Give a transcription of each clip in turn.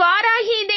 இவ்வாறாகி இதை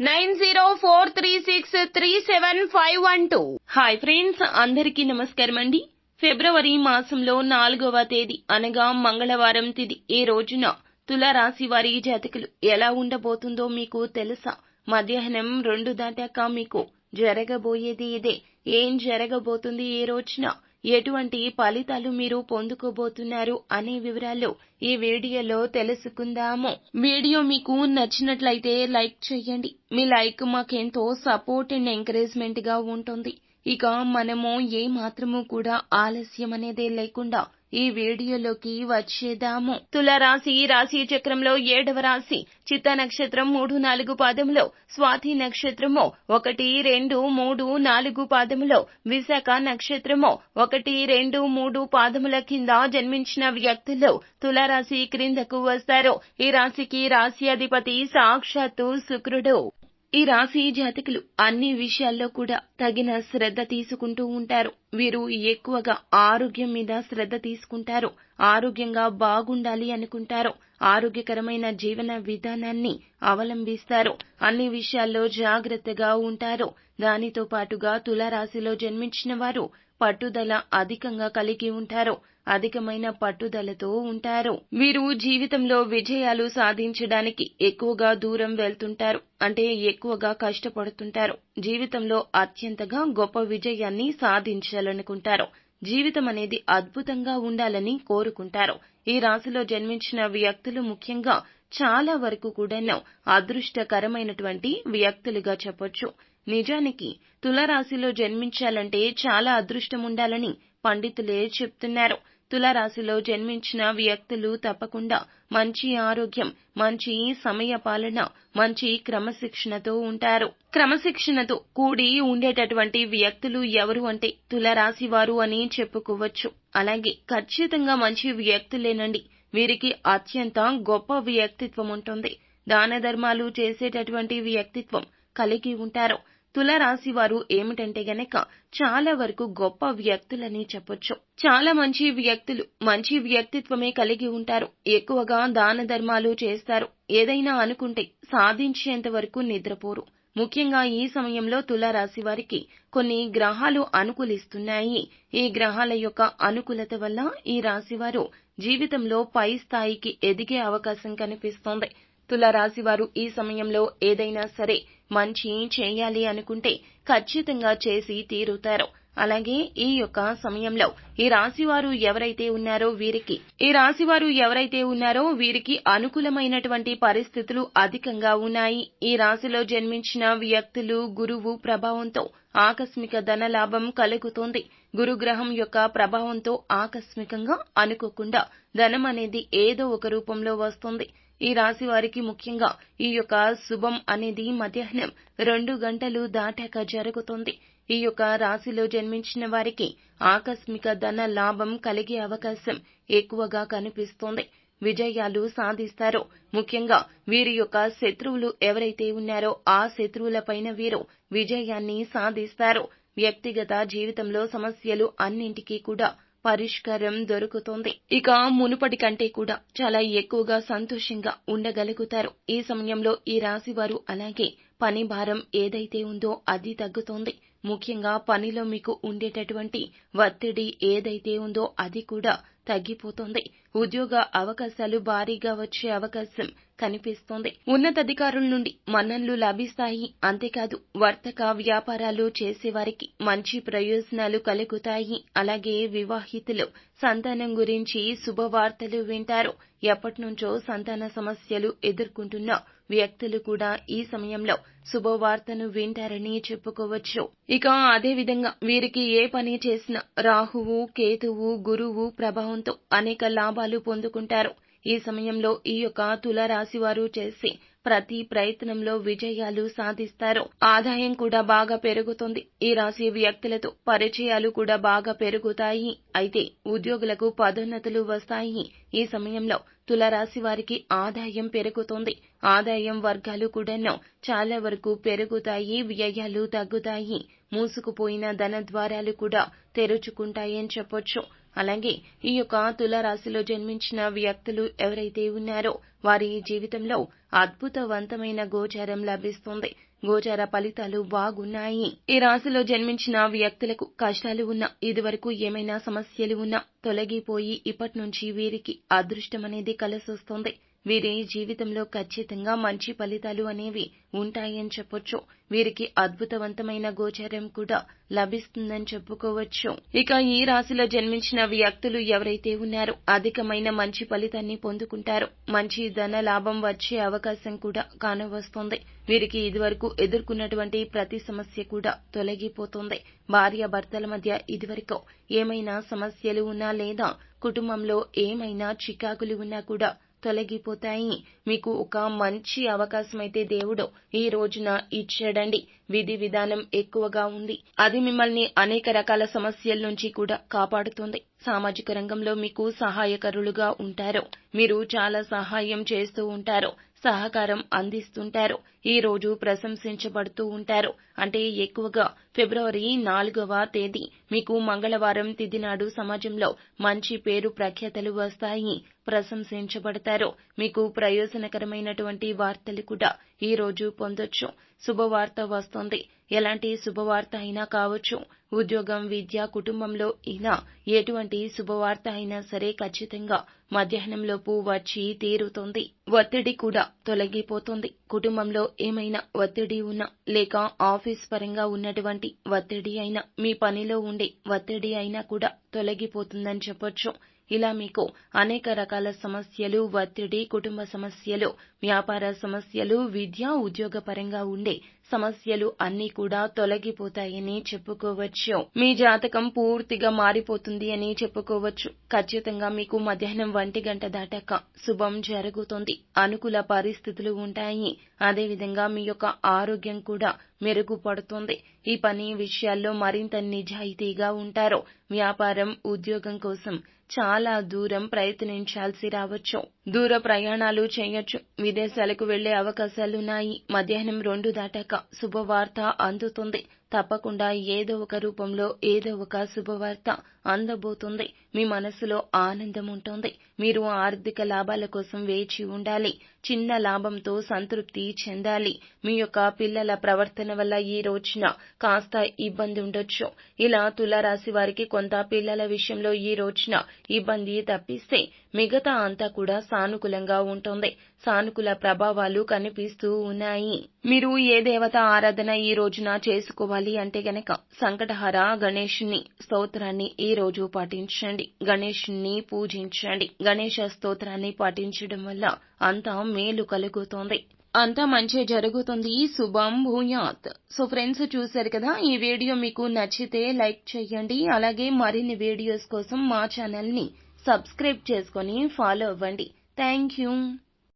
nine zero four three six three seven five one two. Hi friends అందరికీ నమస్కారం అండి. ఫిబ్రవరి మాసంలో నాలుగవ తేదీ అనగా మంగళవారం తిది. ఈ రోజున తులారాశి వారి జాతకులు ఎలా ఉండబోతుందో మీకు తెలుసా? మధ్యాహ్నం రెండు దాటాక మీకు జరగబోయేది ఇదే. ఏం జరగబోతుంది ఈ రోజున? ఎటువంటి ఫలితాలు మీరు పొందుకోబోతున్నారు అనే వివరాలు ఈ వీడియోలో తెలుసుకుందాము. వీడియో మీకు నచ్చినట్లయితే లైక్ చేయండి. మీ లైక్ మాకెంతో సపోర్ట్ అండ్ ఎంకరేజ్మెంట్గా ఉంటుంది. ఇక మనము ఏ మాత్రము కూడా ఆలస్యం అనేదే లేకుండా ఈ వీడియోలోకి వచ్చేదాము తులరాశి రాశి చక్రంలో ఏడవ రాశి చిత్త నక్షత్రం మూడు నాలుగు పాదములో స్వాతి నక్షత్రము ఒకటి రెండు మూడు నాలుగు పాదములో విశాఖ నక్షత్రము ఒకటి రెండు మూడు పాదముల కింద జన్మించిన వ్యక్తులు తులరాశి క్రిందకు వస్తారు. ఈ రాశికి రాశి అధిపతి సాక్షాత్తు శుక్రుడు. ఈ రాశి జాతకులు అన్ని విషయాల్లో కూడా తగిన శ్రద్ధ తీసుకుంటూ ఉంటారు. వీరు ఎక్కువగా ఆరోగ్యం మీద శ్రద్ధ తీసుకుంటారు. ఆరోగ్యంగా బాగుండాలి అనుకుంటారు. ఆరోగ్యకరమైన జీవన విధానాన్ని అవలంబిస్తారు. అన్ని విషయాల్లో జాగ్రత్తగా ఉంటారు. దానితో పాటుగా తులారాశిలో జన్మించిన వారు పట్టుదల అధికంగా కలిగి ఉంటారు. అధికమైన పట్టుదలతో ఉంటారు. వీరు జీవితంలో విజయాలు సాధించడానికి ఎక్కువగా దూరం వెళ్తుంటారు అంటే ఎక్కువగా కష్టపడుతుంటారు. జీవితంలో అత్యంతగా గొప్ప విజయాన్ని సాధించాలనుకుంటారు. జీవితం అనేది అద్భుతంగా ఉండాలని కోరుకుంటారు. ఈ రాశిలో జన్మించిన వ్యక్తులు ముఖ్యంగా చాలా వరకు కూడాను అదృష్టకరమైనటువంటి వ్యక్తులుగా చెప్పొచ్చు. నిజానికి తులరాశిలో జన్మించాలంటే చాలా అదృష్టం ఉండాలని పండితులే చెప్తున్నారు. తులరాశిలో జన్మించిన వ్యక్తులు తప్పకుండా మంచి ఆరోగ్యం మంచి సమయ పాలన మంచి క్రమశిక్షణతో ఉంటారు. క్రమశిక్షణతో కూడి ఉండేటటువంటి వ్యక్తులు ఎవరు అంటే తులరాశి వారు అని చెప్పుకోవచ్చు. అలాగే ఖచ్చితంగా మంచి వ్యక్తులేనండి. వీరికి అత్యంత గొప్ప వ్యక్తిత్వం ఉంటుంది. దాన ధర్మాలు చేసేటటువంటి వ్యక్తిత్వం కలిగి ఉంటారు. తులరాశి వారు ఏమిటంటే గనక చాలా వరకు గొప్ప వ్యక్తులని చెప్పొచ్చు. చాలా మంచి వ్యక్తులు మంచి వ్యక్తిత్వమే కలిగి ఉంటారు. ఎక్కువగా దాన ధర్మాలు చేస్తారు. ఏదైనా అనుకుంటే సాధించేంత వరకు నిద్రపోరు. ముఖ్యంగా ఈ సమయంలో తులారాశి వారికి కొన్ని గ్రహాలు అనుకూలిస్తున్నాయి. ఈ గ్రహాల యొక్క అనుకూలత వల్ల ఈ రాశి వారు జీవితంలో పై స్థాయికి ఎదిగే అవకాశం కనిపిస్తోంది. తులారాశివారు ఈ సమయంలో ఏదైనా సరే మంచి చేయాలి అనుకుంటే ఖచ్చితంగా చేసి తీరుతారు. అలాగే ఈ యొక్క సమయంలో ఈ రాశివారు ఎవరైతే ఉన్నారో వీరికి ఈ రాశివారు ఎవరైతే ఉన్నారో వీరికి అనుకూలమైనటువంటి పరిస్థితులు అధికంగా ఉన్నాయి. ఈ రాశిలో జన్మించిన వ్యక్తులు గురువు ప్రభావంతో ఆకస్మిక ధన లాభం కలుగుతోంది. గురుగ్రహం యొక్క ప్రభావంతో ఆకస్మికంగా అనుకోకుండా ధనం అనేది ఏదో ఒక రూపంలో వస్తుంది. ఈ రాశి వారికి ముఖ్యంగా ఈ యొక్క శుభం అనేది మధ్యాహ్నం రెండు గంటలు దాటాక జరుగుతుంది. ఈ యొక్క రాశిలో జన్మించిన వారికి ఆకస్మిక ధన లాభం కలిగే అవకాశం ఎక్కువగా కనిపిస్తోంది. విజయాలు సాధిస్తారు. ముఖ్యంగా వీరి యొక్క శత్రువులు ఎవరైతే ఉన్నారో ఆ శత్రువులపైన వీరు విజయాన్ని సాధిస్తారు. వ్యక్తిగత జీవితంలో సమస్యలు అన్నింటికీ కూడా పరిష్కారం దొరుకుతుంది. ఇక మునుపటి కంటే కూడా చాలా ఎక్కువగా సంతోషంగా ఉండగలుగుతారు. ఈ సమయంలో ఈ రాశి వారు అలాగే పని భారం ఏదైతే ఉందో అది తగ్గుతోంది. ముఖ్యంగా పనిలో మీకు ఉండేటటువంటి ఒత్తిడి ఏదైతే ఉందో అది కూడా తగ్గిపోతుంది. ఉద్యోగ అవకాశాలు భారీగా వచ్చే అవకాశం కనిపిస్తోంది. ఉన్నతాధికారుల నుండి మన్నన్లు లభిస్తాయి. అంతేకాదు వర్తక వ్యాపారాలు చేసేవారికి మంచి ప్రయోజనాలు కలుగుతాయి. అలాగే వివాహితులు సంతానం గురించి శుభవార్తలు వింటారు. ఎప్పటినుంచో సంతాన సమస్యలు ఎదుర్కొంటున్న వ్యక్తులు కూడా ఈ సమయంలో శుభవార్తను వింటారని చెప్పుకోవచ్చు. ఇక అదే విధంగా వీరికి ఏ పని చేసినా రాహువు కేతువు గురువు ప్రభావంతో అనేక లాభాలు పొందుకుంటారు. ఈ సమయంలో ఈ యొక్క తులారాశి వారు చేసే ప్రతి ప్రయత్నంలో విజయాలు సాధిస్తారు. ఆదాయం కూడా బాగా పెరుగుతుంది. ఈ రాశి వ్యక్తులతో పరిచయాలు కూడా బాగా పెరుగుతాయి. అయితే ఉద్యోగులకు పదోన్నతులు వస్తాయి. ఈ సమయంలో తులరాశి వారికి ఆదాయం పెరుగుతుంది. ఆదాయం వర్గాలు కూడాను చాలా వరకు పెరుగుతాయి. వ్యయాలు తగ్గుతాయి. మూసుకుపోయిన ధన ద్వారాలు కూడా తెరుచుకుంటాయని చెప్పొచ్చు. అలాగే ఈ యొక్క తులారాశిలో జన్మించిన వ్యక్తులు ఎవరైతే ఉన్నారో వారి జీవితంలో అద్భుతవంతమైన గోచారం లభిస్తుంది. గోచార ఫలితాలు బాగున్నాయి. ఈ రాశిలో జన్మించిన వ్యక్తులకు కష్టాలు ఉన్నా ఇదివరకు ఏమైనా సమస్యలు ఉన్నా తొలగిపోయి ఇప్పటి నుంచి వీరికి అదృష్టం అనేది కలిసొస్తుంది. వీరి జీవితంలో ఖచ్చితంగా మంచి ఫలితాలు అనేవి ఉంటాయని చెప్పొచ్చు. వీరికి అద్భుతవంతమైన గోచారం కూడా లభిస్తుందని చెప్పుకోవచ్చు. ఇక ఈ రాశిలో జన్మించిన వ్యక్తులు ఎవరైతే ఉన్నారో అధికమైన మంచి ఫలితాన్ని పొందుకుంటారు. మంచి ధన లాభం వచ్చే అవకాశం కూడా కానవస్తుంది. వీరికి ఇదివరకు ఎదుర్కొన్నటువంటి ప్రతి సమస్య కూడా తొలగిపోతుంది. భార్య భర్తల మధ్య ఇదివరకు ఏమైనా సమస్యలు ఉన్నా లేదా కుటుంబంలో ఏమైనా చికాకులు ఉన్నా కూడా తొలగిపోతాయి. మీకు ఒక మంచి అవకాశం అయితే దేవుడు ఈ రోజున ఇచ్చాడండి. విధి విధానం ఎక్కువగా ఉంది. అది మిమ్మల్ని అనేక రకాల సమస్యల నుంచి కూడా కాపాడుతుంది. సామాజిక రంగంలో మీకు సహాయకరులుగా ఉంటారు. మీరు చాలా సహాయం చేస్తూ ఉంటారు. సహకారం అందిస్తుంటారు. ఈ రోజు ప్రశంసించబడుతూ ఉంటారు. అంటే ఎక్కువగా ఫిబ్రవరి నాలుగవ తేదీ. మీకు మంగళవారం తిథినాడు సమాజంలో మంచి పేరు ప్రఖ్యాతలు వస్తాయి. ప్రశంసించబడతారు. మీకు ప్రయోజనకరమైనటువంటి వార్తలు కూడా ఈ రోజు పొందొచ్చు. శుభవార్త వస్తుంది. ఎలాంటి శుభవార్త అయినా కావచ్చు. ఉద్యోగం విద్య కుటుంబంలో ఇలా ఎటువంటి శుభవార్త అయినా సరే ఖచ్చితంగా మధ్యాహ్నంలోపు వచ్చి తీరుతుంది. ఒత్తిడి కూడా తొలగిపోతుంది. కుటుంబంలో ఏమైనా ఒత్తిడి ఉన్నా లేక ఆఫీస్ పరంగా ఉన్నటువంటి ఒత్తిడి అయినా మీ పనిలో ఉండే ఒత్తిడి అయినా కూడా తొలగిపోతుందని చెప్పొచ్చు. ఇలా మీకు అనేక రకాల సమస్యలు ఒత్తిడి కుటుంబ సమస్యలు వ్యాపార సమస్యలు విద్య ఉద్యోగ పరంగా ఉండే సమస్యలు అన్నీ కూడా తొలగిపోతాయని చెప్పుకోవచ్చు. మీ జాతకం పూర్తిగా మారిపోతుంది అని చెప్పుకోవచ్చు. ఖచ్చితంగా మీకు మధ్యాహ్నం ఒంటి గంట దాటాక శుభం జరుగుతుంది. అనుకూల పరిస్థితులు ఉంటాయి. అదేవిధంగా మీ యొక్క ఆరోగ్యం కూడా మెరుగుపడుతుంది. ఈ పని విషయాల్లో మరింత నిజాయితీగా ఉంటారు. వ్యాపారం ఉద్యోగం కోసం చాలా చాలా దూరం ప్రయత్నించాల్సి రావచ్చు. దూర ప్రయాణాలు చేయొచ్చు. విదేశాలకు వెళ్ళే అవకాశాలున్నాయి. మధ్యాహ్నం రెండు దాటాక శుభవార్త అందుతుంది. తప్పకుండా ఏదో ఒక రూపంలో ఏదో ఒక శుభవార్త అందబోతుంది. మీ మనసులో ఆనందం ఉంటుంది. మీరు ఆర్థిక లాభాల కోసం వేచి ఉండాలి. చిన్న లాభంతో సంతృప్తి చెందాలి. మీ యొక్క పిల్లల ప్రవర్తన వల్ల ఈ రోజున కాస్త ఇబ్బంది ఉండొచ్చు. ఇలా తులారాశి వారికి కొంత పిల్లల విషయంలో ఈ రోజున ఇబ్బంది తప్పిస్తే మిగతా అంతా కూడా సానుకూలంగా ఉంటుంది. సానుకూల ప్రభావాలు కనిపిస్తూ ఉన్నాయి. మీరు ఏ దేవత ఆరాధన ఈ రోజున చేసుకోవాలి? చేసుకోవాలి అంటే గనక సంకటహర గణేషుని స్తోత్రాన్ని ఈ రోజు పాటించండి. గణేషుని పూజించండి. గణేష స్తోత్రాన్ని పాటించడం వల్ల అంతా మేలు కలుగుతోంది. అంతా మంచి జరుగుతుంది. శుభం భూయాత్. సో ఫ్రెండ్స్ చూశారు కదా ఈ వీడియో మీకు నచ్చితే లైక్ చేయండి. అలాగే మరిన్ని వీడియోస్ కోసం మా ఛానల్ని సబ్స్క్రైబ్ చేసుకొని ఫాలో అవ్వండి. Thank you